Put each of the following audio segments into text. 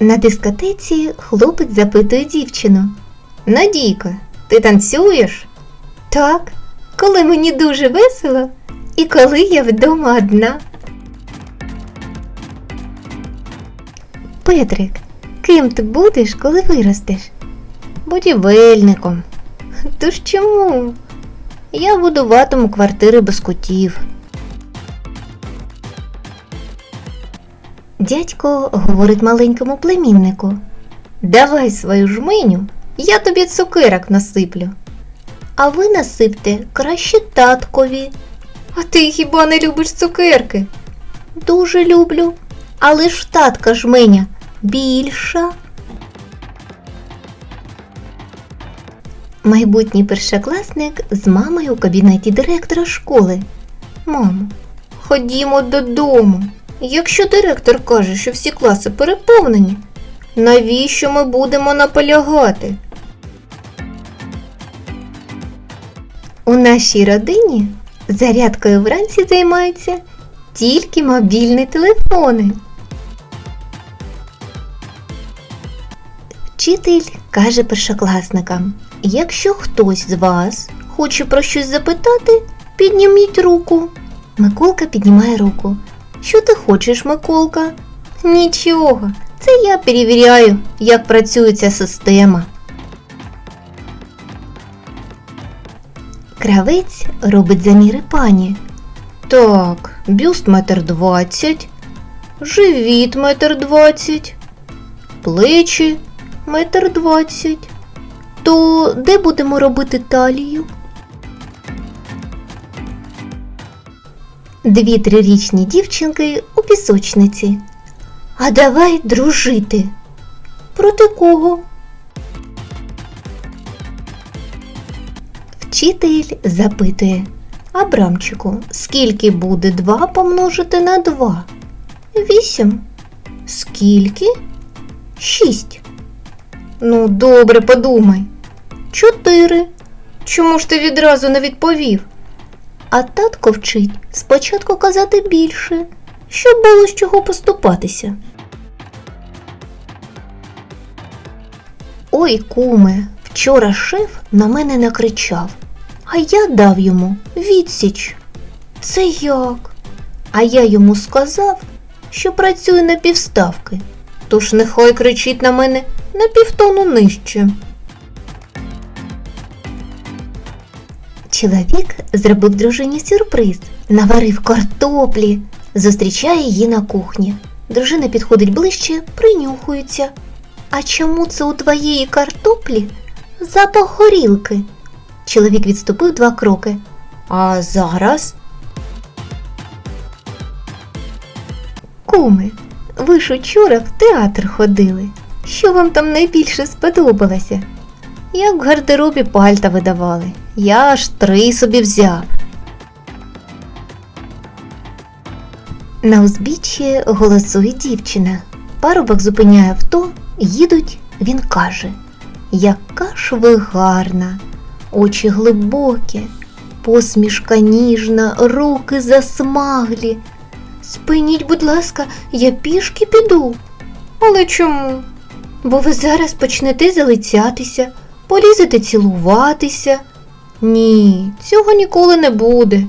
На дискотеці хлопець запитує дівчину. Надійка, ти танцюєш? Так, коли мені дуже весело і коли я вдома одна. Петрик, ким ти будеш, коли виростеш? Будівельником. То ж чому? Я будуватиму квартири без котів. Дядько говорить маленькому племіннику. Давай свою жменю, я тобі цукерок насиплю. А ви насипте краще таткові. А ти хіба не любиш цукерки? Дуже люблю. Але ж татка жменя більша. Майбутній першокласник з мамою у кабінеті директора школи. Мамо, ходімо додому. Якщо директор каже, що всі класи переповнені, навіщо ми будемо наполягати? У нашій родині зарядкою вранці займаються тільки мобільні телефони. Вчитель каже першокласникам: якщо хтось з вас хоче про щось запитати, підніміть руку. Миколка піднімає руку. Що ти хочеш, Миколка? Нічого, це я перевіряю, як працює ця система. Кравець робить заміри пані. Так, бюст метр двадцять, живіт метр двадцять, плечі метр двадцять. То де будемо робити талію? Дві трирічні дівчинки у пісочниці. А давай дружити. Проти кого? Вчитель запитує Абрамчику, скільки буде 2 помножити на 2? Вісім. Скільки? Шість. Ну, добре, подумай. Чотири. Чому ж ти відразу не відповів? А татко вчить спочатку казати більше, щоб було з чого поступатися. Ой, куме, вчора шеф на мене накричав, а я дав йому відсіч. Це як? А я йому сказав, що працюю на півставки, тож нехай кричить на мене на півтону нижче. Чоловік зробив дружині сюрприз, наварив картоплі, зустрічає її на кухні. Дружина підходить ближче, принюхується. А чому це у твоєї картоплі запах горілки? Чоловік відступив два кроки. А зараз? Куми, ви ж учора в театр ходили. Що вам там найбільше сподобалося? Як в гардеробі пальта видавали. Я аж три собі взяв. На узбіччі голосує дівчина. Парубок зупиняє авто, їдуть, він каже: Яка ж ви гарна, очі глибокі, посмішка ніжна, руки засмаглі. Спиніть, будь ласка, я пішки піду. Але чому? Бо ви зараз почнете залицятися, полізете цілуватися. Ні, цього ніколи не буде.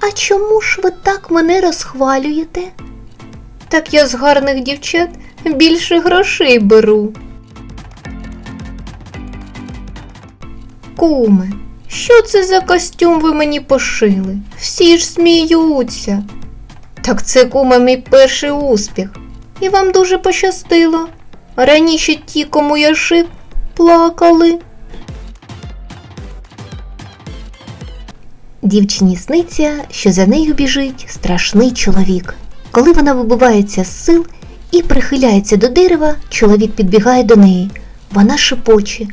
А чому ж ви так мене розхвалюєте? Так я з гарних дівчат більше грошей беру. Куме, що це за костюм ви мені пошили? Всі ж сміються. Так це куме мій перший успіх. І вам дуже пощастило. Раніше ті, кому я шив, плакали. Дівчині сниться, що за нею біжить страшний чоловік. Коли вона вибивається з сил і прихиляється до дерева, чоловік підбігає до неї. Вона шепоче.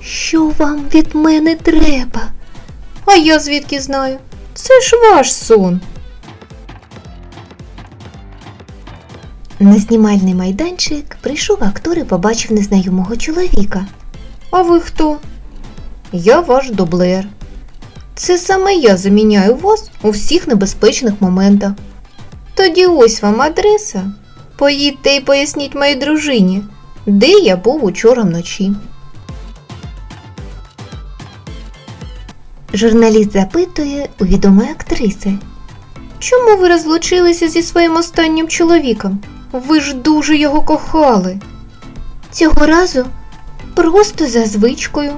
Що вам від мене треба? А я звідки знаю? Це ж ваш сон. На знімальний майданчик прийшов актор і побачив незнайомого чоловіка. А ви хто? Я ваш дублер. Це саме я заміняю вас у всіх небезпечних моментах. Тоді ось вам адреса. Поїдьте і поясніть моїй дружині, де я був учора вночі. Журналіст запитує у відомої актриси. Чому ви розлучилися зі своїм останнім чоловіком? Ви ж дуже його кохали. Цього разу просто за звичкою.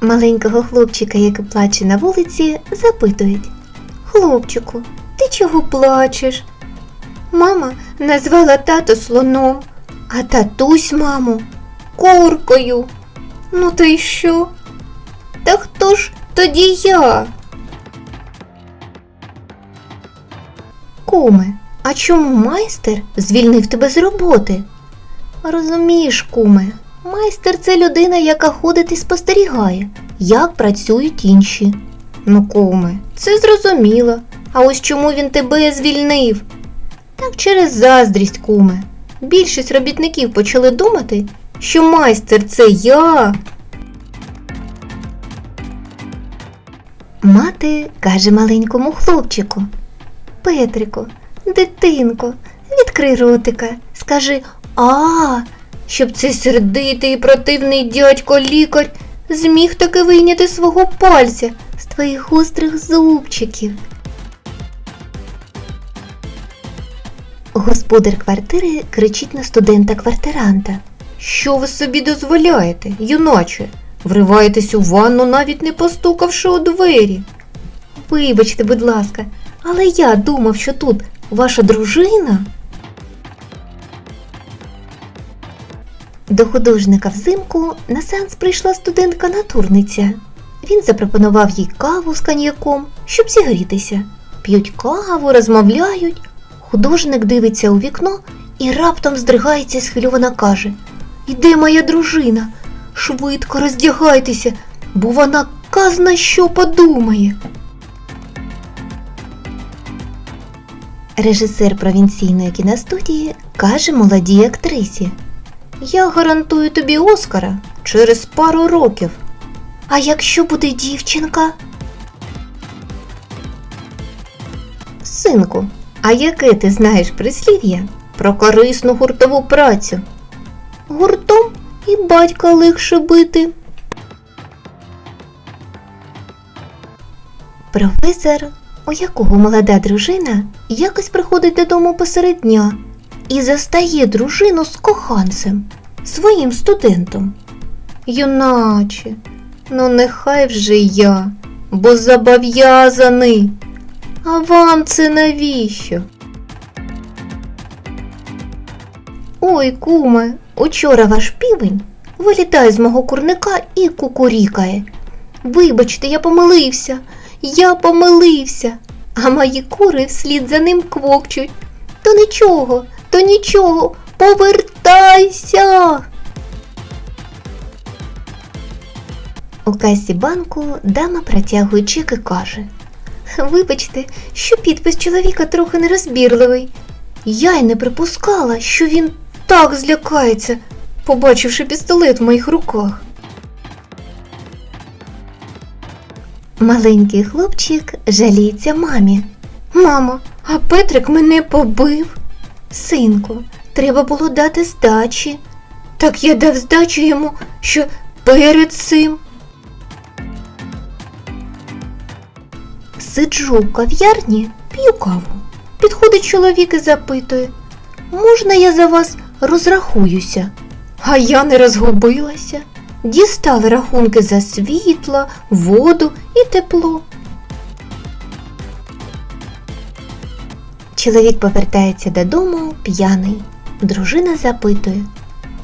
Маленького хлопчика, який плаче на вулиці, запитують. Хлопчику, ти чого плачеш? Мама назвала тато слоном, а татусь маму куркою. Ну та й що? Та хто ж тоді я? Куме, а чому майстер звільнив тебе з роботи? Розумієш, куме, майстер це людина, яка ходить і спостерігає, як працюють інші. Ну, куме, це зрозуміло. А ось чому він тебе звільнив? Так через заздрість, куме. Більшість робітників почали думати, що майстер це я. Мати каже маленькому хлопчику. Петрику, дитинко, відкрий ротика, скажи а, щоб цей сердитий і противний дядько лікар зміг таки вийняти свого пальця з твоїх гострих зубчиків. Господар квартири кричить на студента-квартиранта. Що ви собі дозволяєте, юначе? Вриваєтесь у ванну, навіть не постукавши у двері. Вибачте, будь ласка, але я думав, що тут ваша дружина. До художника взимку на сеанс прийшла студентка-натурниця. Він запропонував їй каву з коньяком, щоб зігрітися. П'ють каву, розмовляють. Художник дивиться у вікно і раптом здригається і схвильовано каже: Іде моя дружина, швидко роздягайтеся, бо вона казна що подумає. Режисер провінційної кіностудії каже молодій актрисі: Я гарантую тобі Оскара через пару років. А якщо буде дівчинка? Синку, а яке ти знаєш прислів'я про корисну гуртову працю? Гуртом і батька легше бити. Професор, у якого молода дружина, якось приходить додому посеред дня і застає дружину з коханцем, своїм студентом. Юначе, ну нехай вже я, бо зобов'язаний. А вам це навіщо? Ой, куме, учора ваш півень вилітає з мого курника і кукурікає. Вибачте, я помилився, я помилився, а мої кури вслід за ним квокчуть. То нічого, то нічого, повертайся. У касі банку дама протягує чек і каже. Вибачте, що підпис чоловіка трохи нерозбірливий. Я й не припускала, що він так злякається, побачивши пістолет в моїх руках. Маленький хлопчик жаліється мамі. Мамо, а Петрик мене побив. Синку, треба було дати здачі. Так я дав здачу йому, що перед цим. Сиджу в кав'ярні, п'ю каву. Підходить чоловік і запитує, можна я за вас розрахуюся? А я не розгубилася. Дістали рахунки за світло, воду і тепло. Чоловік повертається додому п'яний. Дружина запитує.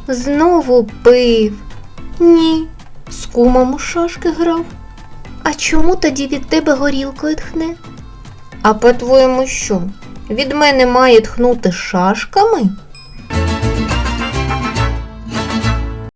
Знову пив? Ні, з кумом у шашки грав. А чому тоді від тебе горілкою тхне? А по-твоєму що? Від мене має тхнути шашками?